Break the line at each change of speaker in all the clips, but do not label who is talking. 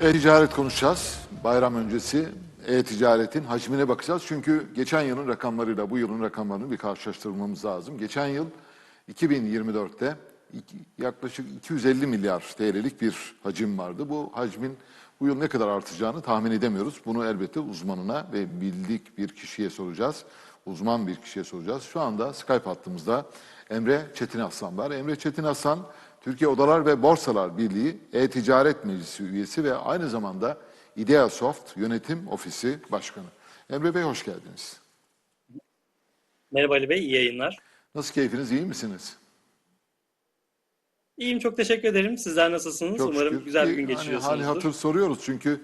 E-ticaret konuşacağız. Bayram öncesi e-ticaretin hacmine bakacağız. Çünkü geçen yılın rakamlarıyla bu yılın rakamlarını bir karşılaştırmamız lazım. Geçen yıl 2024'te iki- yaklaşık 250 milyar TL'lik bir hacim vardı. Bu hacmin bu yıl ne kadar artacağını tahmin edemiyoruz. Bunu elbette uzmanına ve bildik bir kişiye soracağız. Uzman bir kişiye soracağız. Şu anda Skype hattımızda Emre Çetin Aslan var. Emre Çetin Aslan, Türkiye Odalar ve Borsalar Birliği E-Ticaret Meclisi üyesi ve aynı zamanda Ideasoft Yönetim Ofisi Başkanı. Emre Bey hoş geldiniz.
Merhaba Ali Bey, iyi yayınlar.
Nasıl keyfiniz, iyi misiniz?
İyiyim, çok teşekkür ederim. Sizler nasılsınız? Umarım
şükür.
güzel bir gün
hani
geçiriyorsunuzdur.
hali hatır soruyoruz çünkü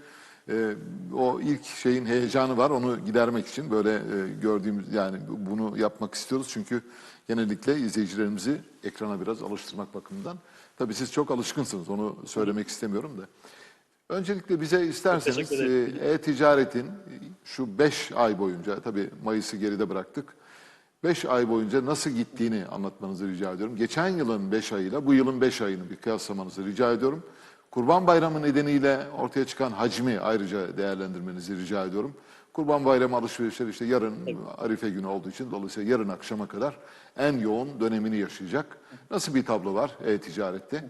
e, o ilk şeyin heyecanı var. Onu gidermek için böyle e, gördüğümüz yani bunu yapmak istiyoruz. Çünkü genellikle izleyicilerimizi ekrana biraz alıştırmak bakımından. Tabii siz çok alışkınsınız. Onu söylemek istemiyorum da. Öncelikle bize isterseniz e, e-ticaretin şu 5 ay boyunca tabii Mayıs'ı geride bıraktık. 5 ay boyunca nasıl gittiğini anlatmanızı rica ediyorum. Geçen yılın 5 ayıyla bu yılın 5 ayını bir kıyaslamanızı rica ediyorum. Kurban Bayramı nedeniyle ortaya çıkan hacmi ayrıca değerlendirmenizi rica ediyorum. Kurban Bayramı alışverişleri işte yarın Arife günü olduğu için dolayısıyla yarın akşama kadar en yoğun dönemini yaşayacak. Nasıl bir tablo var e-ticarette?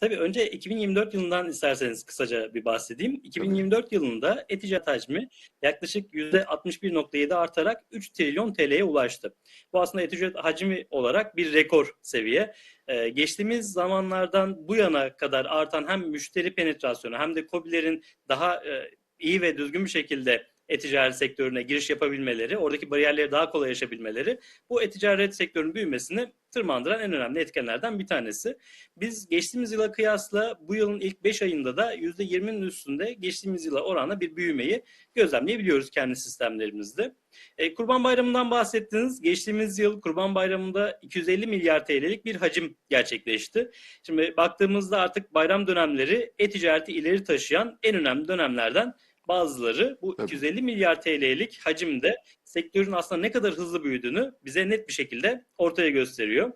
Tabii önce 2024 yılından isterseniz kısaca bir bahsedeyim. 2024 yılında e-ticaret hacmi yaklaşık %61.7 artarak 3 trilyon TL'ye ulaştı. Bu aslında e-ticaret hacmi olarak bir rekor seviye. Ee, geçtiğimiz zamanlardan bu yana kadar artan hem müşteri penetrasyonu hem de KOBİ'lerin daha e, iyi ve düzgün bir şekilde e-ticaret sektörüne giriş yapabilmeleri, oradaki bariyerleri daha kolay aşabilmeleri bu e-ticaret sektörünün büyümesini tırmandıran en önemli etkenlerden bir tanesi. Biz geçtiğimiz yıla kıyasla bu yılın ilk 5 ayında da %20'nin üstünde geçtiğimiz yıla oranla bir büyümeyi gözlemleyebiliyoruz kendi sistemlerimizde. E, Kurban Bayramı'ndan bahsettiniz. Geçtiğimiz yıl Kurban Bayramı'nda 250 milyar TL'lik bir hacim gerçekleşti. Şimdi baktığımızda artık bayram dönemleri e-ticareti ileri taşıyan en önemli dönemlerden bazıları. Bu
Tabii.
250 milyar TL'lik hacimde sektörün aslında ne kadar hızlı büyüdüğünü bize net bir şekilde ortaya gösteriyor.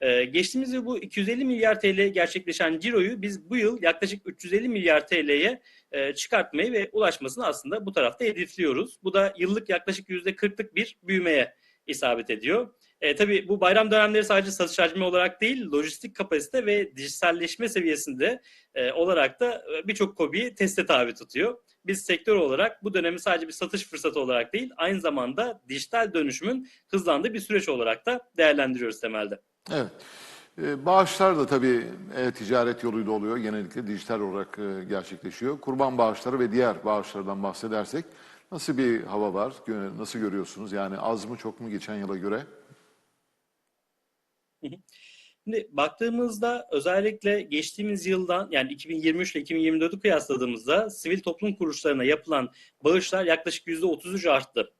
Ee, geçtiğimiz yıl bu 250 milyar TL gerçekleşen ciroyu biz bu yıl yaklaşık 350 milyar TL'ye e, çıkartmayı ve ulaşmasını aslında bu tarafta hedefliyoruz. Bu da yıllık yaklaşık %40'lık bir büyümeye isabet ediyor. E, tabii bu bayram dönemleri sadece satış hacmi olarak değil, lojistik kapasite ve dijitalleşme seviyesinde e, olarak da e, birçok kobiyi teste tabi tutuyor. Biz sektör olarak bu dönemi sadece bir satış fırsatı olarak değil, aynı zamanda dijital dönüşümün hızlandığı bir süreç olarak da değerlendiriyoruz temelde.
Evet. Ee, Bağışlar da tabii e-ticaret yoluyla oluyor. Genellikle dijital olarak e, gerçekleşiyor. Kurban bağışları ve diğer bağışlardan bahsedersek nasıl bir hava var? Nasıl görüyorsunuz? Yani az mı çok mu geçen yıla göre?
Şimdi baktığımızda özellikle geçtiğimiz yıldan yani 2023 ile 2024'ü kıyasladığımızda sivil toplum kuruluşlarına yapılan bağışlar yaklaşık %33 arttı.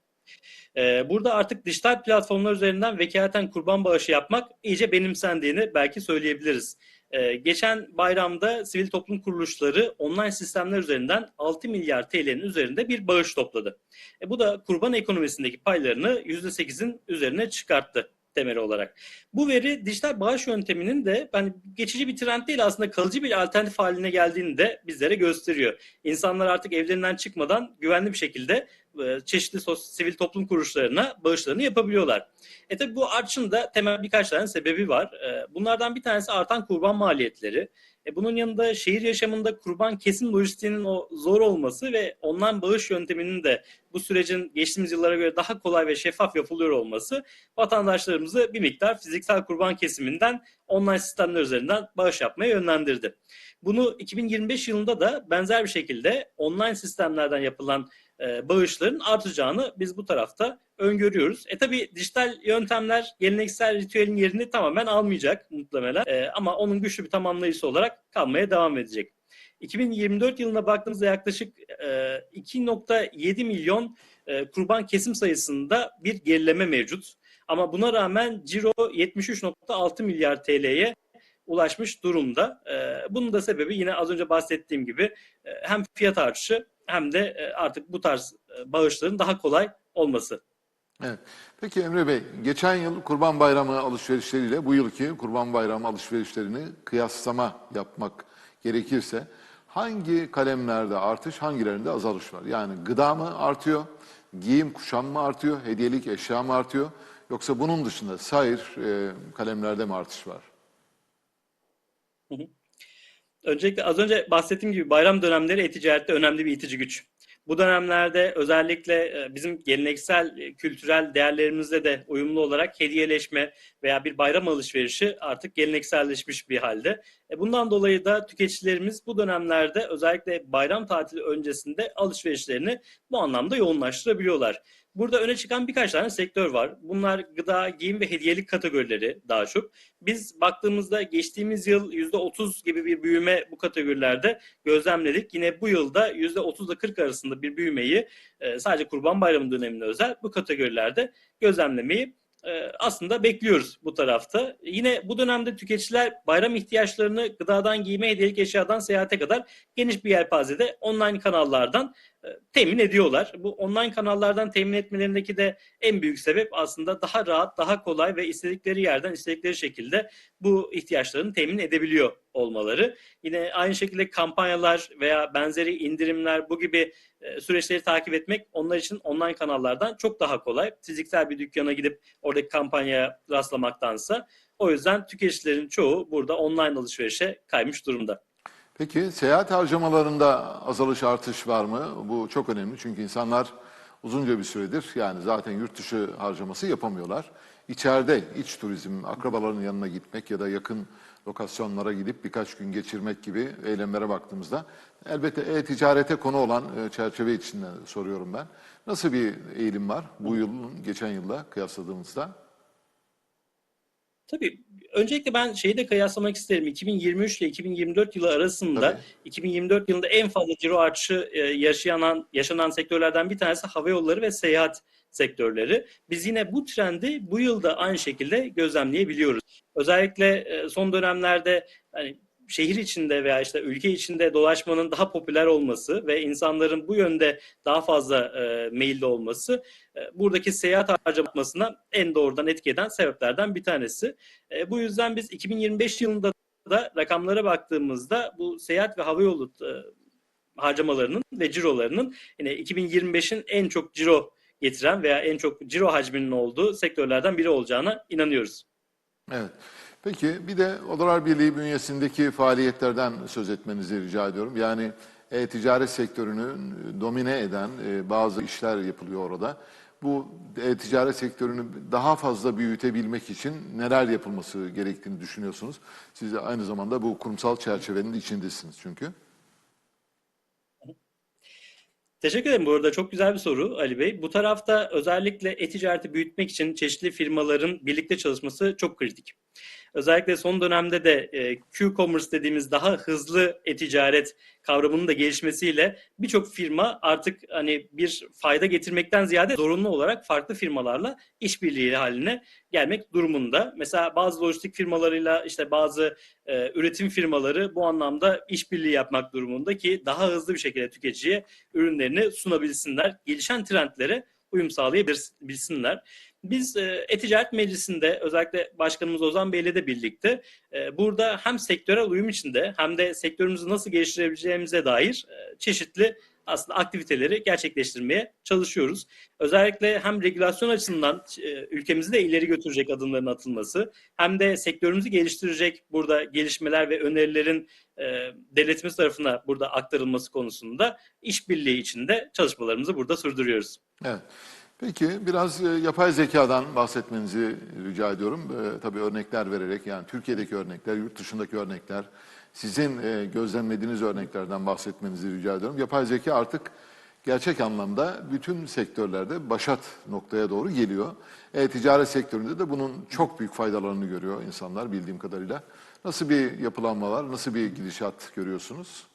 Ee, burada artık dijital platformlar üzerinden vekaleten kurban bağışı yapmak iyice benimsendiğini belki söyleyebiliriz. Ee, geçen bayramda sivil toplum kuruluşları online sistemler üzerinden 6 milyar TL'nin üzerinde bir bağış topladı. E, bu da kurban ekonomisindeki paylarını %8'in üzerine çıkarttı temeli olarak. Bu veri dijital bağış yönteminin de yani geçici bir trend değil aslında kalıcı bir alternatif haline geldiğini de bizlere gösteriyor. İnsanlar artık evlerinden çıkmadan güvenli bir şekilde e, çeşitli sos- sivil toplum kuruluşlarına bağışlarını yapabiliyorlar. E tabi bu artışın da temel birkaç tane sebebi var. E, bunlardan bir tanesi artan kurban maliyetleri. E, bunun yanında şehir yaşamında kurban kesim lojistiğinin o zor olması ve online bağış yönteminin de bu sürecin geçtiğimiz yıllara göre daha kolay ve şeffaf yapılıyor olması vatandaşlarımızı bir miktar fiziksel kurban kesiminden online sistemler üzerinden bağış yapmaya yönlendirdi. Bunu 2025 yılında da benzer bir şekilde online sistemlerden yapılan e, bağışların artacağını biz bu tarafta öngörüyoruz. E tabi dijital yöntemler geleneksel ritüelin yerini tamamen almayacak muhtemelen E, ama onun güçlü bir tamamlayıcısı olarak kalmaya devam edecek. 2024 yılına baktığımızda yaklaşık e, 2.7 milyon e, kurban kesim sayısında bir gerileme mevcut. Ama buna rağmen ciro 73.6 milyar TL'ye ulaşmış durumda. E, bunun da sebebi yine az önce bahsettiğim gibi e, hem fiyat artışı hem de e, artık bu tarz e, bağışların daha kolay olması.
Evet. Peki Emre Bey, geçen yıl Kurban Bayramı alışverişleriyle bu yılki Kurban Bayramı alışverişlerini kıyaslama yapmak gerekirse hangi kalemlerde artış, hangilerinde azalış var? Yani gıda mı artıyor, giyim kuşam mı artıyor, hediyelik eşya mı artıyor? Yoksa bunun dışında sair e, kalemlerde mi artış var?
Öncelikle az önce bahsettiğim gibi bayram dönemleri e-ticarette önemli bir itici güç. Bu dönemlerde özellikle e, bizim geleneksel e, kültürel değerlerimizle de uyumlu olarak hediyeleşme veya bir bayram alışverişi artık gelenekselleşmiş bir halde. E, Bundan dolayı da tüketicilerimiz bu dönemlerde özellikle bayram tatili öncesinde alışverişlerini bu anlamda yoğunlaştırabiliyorlar. Burada öne çıkan birkaç tane sektör var. Bunlar gıda, giyim ve hediyelik kategorileri daha çok. Biz baktığımızda geçtiğimiz yıl %30 gibi bir büyüme bu kategorilerde gözlemledik. Yine bu yılda %30 ile 40 arasında bir büyümeyi e, sadece Kurban Bayramı dönemine özel bu kategorilerde gözlemlemeyi aslında bekliyoruz bu tarafta. Yine bu dönemde tüketiciler bayram ihtiyaçlarını gıdadan, giyime, hediyelik eşyadan, seyahate kadar geniş bir yelpazede online kanallardan e, temin ediyorlar. Bu online kanallardan temin etmelerindeki de en büyük sebep aslında daha rahat, daha kolay ve istedikleri yerden, istedikleri şekilde bu ihtiyaçlarını temin edebiliyor olmaları. Yine aynı şekilde kampanyalar veya benzeri indirimler bu gibi e, süreçleri takip etmek onlar için online kanallardan çok daha kolay. Fiziksel bir dükkana gidip oradaki kampanyaya rastlamaktansa. O yüzden tüketicilerin çoğu burada online alışverişe kaymış durumda.
Peki seyahat harcamalarında azalış artış var mı? Bu çok önemli çünkü insanlar uzunca bir süredir yani zaten yurt dışı harcaması yapamıyorlar. İçeride iç turizm, akrabaların yanına gitmek ya da yakın lokasyonlara gidip birkaç gün geçirmek gibi eylemlere baktığımızda elbette e-ticarete konu olan e, çerçeve içinde soruyorum ben. Nasıl bir eğilim var bu yılın geçen yılla kıyasladığımızda?
Tabii öncelikle ben şeyi de kıyaslamak isterim. 2023 ile 2024 yılı arasında
Tabii.
2024 yılında en fazla ciro artışı e, yaşanan yaşanan sektörlerden bir tanesi hava yolları ve seyahat sektörleri. Biz yine bu trendi bu yılda aynı şekilde gözlemleyebiliyoruz. Özellikle e, son dönemlerde hani şehir içinde veya işte ülke içinde dolaşmanın daha popüler olması ve insanların bu yönde daha fazla e, meyilli olması e, buradaki seyahat harcamasına en doğrudan etki eden sebeplerden bir tanesi. E, bu yüzden biz 2025 yılında da rakamlara baktığımızda bu seyahat ve havayolu e, harcamalarının ve cirolarının yine 2025'in en çok ciro getiren veya en çok ciro hacminin olduğu sektörlerden biri olacağına inanıyoruz.
Evet. Peki bir de Odalar Birliği bünyesindeki faaliyetlerden söz etmenizi rica ediyorum. Yani e-ticaret sektörünü domine eden e, bazı işler yapılıyor orada. Bu e-ticaret sektörünü daha fazla büyütebilmek için neler yapılması gerektiğini düşünüyorsunuz? Siz aynı zamanda bu kurumsal çerçevenin içindesiniz çünkü.
Teşekkür ederim. Bu arada çok güzel bir soru Ali Bey. Bu tarafta özellikle e-ticareti büyütmek için çeşitli firmaların birlikte çalışması çok kritik. Özellikle son dönemde de e, Q-commerce dediğimiz daha hızlı e-ticaret kavramının da gelişmesiyle birçok firma artık hani bir fayda getirmekten ziyade zorunlu olarak farklı firmalarla işbirliği haline gelmek durumunda. Mesela bazı lojistik firmalarıyla işte bazı e, üretim firmaları bu anlamda işbirliği yapmak durumunda ki daha hızlı bir şekilde tüketiciye ürünlerini sunabilsinler. Gelişen trendlere uyum sağlayabilsinler. Biz e, E-Ticaret Meclisi'nde özellikle Başkanımız Ozan Bey'le de birlikte e, burada hem sektörel uyum içinde hem de sektörümüzü nasıl geliştirebileceğimize dair e, çeşitli aslında aktiviteleri gerçekleştirmeye çalışıyoruz. Özellikle hem regülasyon açısından ülkemizi de ileri götürecek adımların atılması hem de sektörümüzü geliştirecek burada gelişmeler ve önerilerin devletimiz tarafına burada aktarılması konusunda işbirliği içinde çalışmalarımızı burada sürdürüyoruz.
Evet. Peki biraz e, yapay zekadan bahsetmenizi rica ediyorum. E, tabii örnekler vererek yani Türkiye'deki örnekler, yurt dışındaki örnekler, sizin e, gözlemlediğiniz örneklerden bahsetmenizi rica ediyorum. Yapay zeka artık gerçek anlamda bütün sektörlerde başat noktaya doğru geliyor. E-ticaret sektöründe de bunun çok büyük faydalarını görüyor insanlar bildiğim kadarıyla. Nasıl bir yapılanma var, nasıl bir gidişat görüyorsunuz?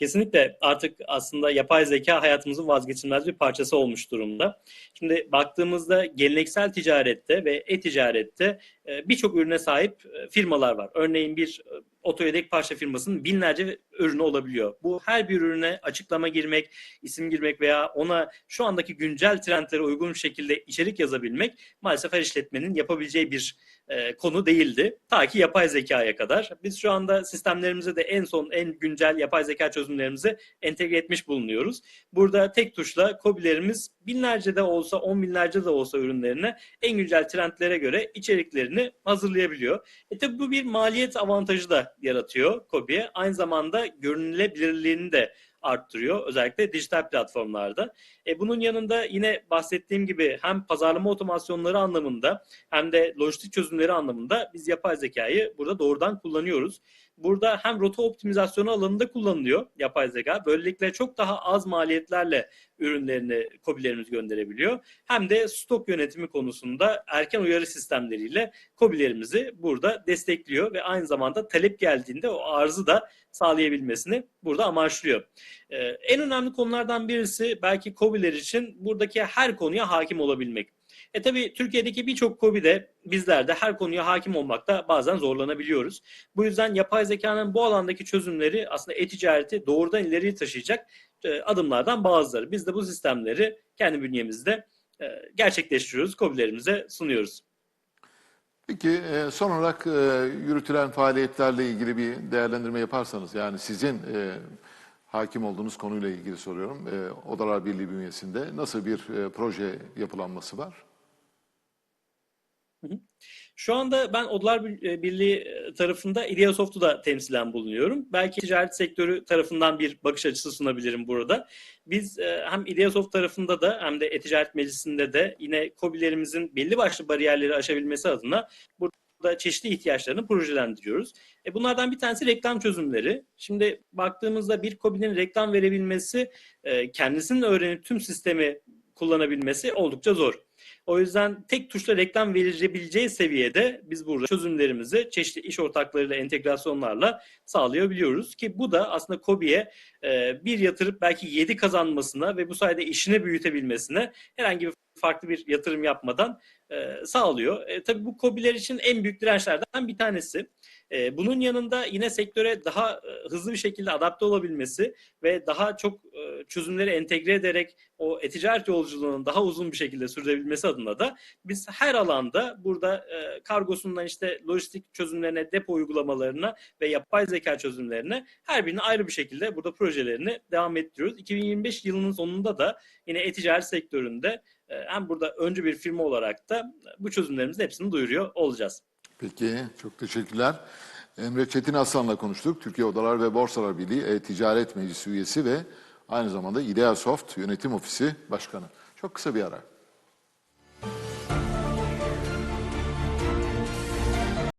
Kesinlikle artık aslında yapay zeka hayatımızın vazgeçilmez bir parçası olmuş durumda. Şimdi baktığımızda geleneksel ticarette ve e-ticarette e, birçok ürüne sahip e, firmalar var. Örneğin bir e, oto yedek parça firmasının binlerce ürünü olabiliyor. Bu her bir ürüne açıklama girmek, isim girmek veya ona şu andaki güncel trendlere uygun şekilde içerik yazabilmek maalesef her işletmenin yapabileceği bir e, konu değildi. Ta ki yapay zekaya kadar. Biz şu anda sistemlerimize de en son en güncel yapay zeka çözümlerimizi entegre etmiş bulunuyoruz. Burada tek tuşla KOBİ'lerimiz binlerce de olsa, on binlerce de olsa ürünlerine en güncel trendlere göre içeriklerini hazırlayabiliyor. E tabi bu bir maliyet avantajı da yaratıyor KOBİ'ye. Aynı zamanda görünülebilirliğini de arttırıyor. Özellikle dijital platformlarda. E bunun yanında yine bahsettiğim gibi hem pazarlama otomasyonları anlamında hem de lojistik çözümleri anlamında biz yapay zekayı burada doğrudan kullanıyoruz. Burada hem rota optimizasyonu alanında kullanılıyor yapay zeka. Böylelikle çok daha az maliyetlerle ürünlerini kobilerimiz gönderebiliyor. Hem de stok yönetimi konusunda erken uyarı sistemleriyle kobilerimizi burada destekliyor ve aynı zamanda talep geldiğinde o arzı da sağlayabilmesini burada amaçlıyor. Ee, en önemli konulardan birisi belki kobiler için buradaki her konuya hakim olabilmek. E tabi Türkiye'deki birçok kobi de bizler de her konuya hakim olmakta bazen zorlanabiliyoruz. Bu yüzden yapay zekanın bu alandaki çözümleri aslında e-ticareti doğrudan ileriye taşıyacak e, adımlardan bazıları. Biz de bu sistemleri kendi bünyemizde e, gerçekleştiriyoruz, kobilerimize sunuyoruz.
Peki e, son olarak yürütülen faaliyetlerle ilgili bir değerlendirme yaparsanız yani sizin hakim olduğunuz konuyla ilgili soruyorum. Odalar Birliği bünyesinde nasıl bir proje yapılanması var?
Şu anda ben Odalar Bir- Birliği tarafında Ideasoft'u da temsilen bulunuyorum. Belki ticaret sektörü tarafından bir bakış açısı sunabilirim burada. Biz e, hem Ideasoft tarafında da hem de E-Ticaret Meclisi'nde de yine KOBİ'lerimizin belli başlı bariyerleri aşabilmesi adına burada çeşitli ihtiyaçlarını projelendiriyoruz. E bunlardan bir tanesi reklam çözümleri. Şimdi baktığımızda bir KOBİ'nin reklam verebilmesi, e, kendisinin öğrenip tüm sistemi kullanabilmesi oldukça zor. O yüzden tek tuşla reklam verilebileceği seviyede biz burada çözümlerimizi çeşitli iş ortaklarıyla, entegrasyonlarla sağlayabiliyoruz. Ki bu da aslında KOBİ'ye e, bir yatırıp belki 7 kazanmasına ve bu sayede işini büyütebilmesine herhangi bir farklı bir yatırım yapmadan e, sağlıyor. E, tabii bu KOBİ'ler için en büyük dirençlerden bir tanesi. E, bunun yanında yine sektöre daha e, hızlı bir şekilde adapte olabilmesi ve daha çok e, çözümleri entegre ederek o e-ticaret yolculuğunun daha uzun bir şekilde sürdürebilmesi adına da biz her alanda burada e, kargosundan işte lojistik çözümlerine, depo uygulamalarına ve yapay zeka çözümlerine her birini ayrı bir şekilde burada projelerini devam ettiriyoruz. 2025 yılının sonunda da yine e-ticaret sektöründe hem burada öncü bir firma olarak da bu çözümlerimizin hepsini duyuruyor olacağız.
Peki, çok teşekkürler. Emre Çetin Aslan'la konuştuk. Türkiye Odalar ve Borsalar Birliği E-Ticaret Meclisi üyesi ve aynı zamanda Ideasoft Yönetim Ofisi Başkanı. Çok kısa bir ara.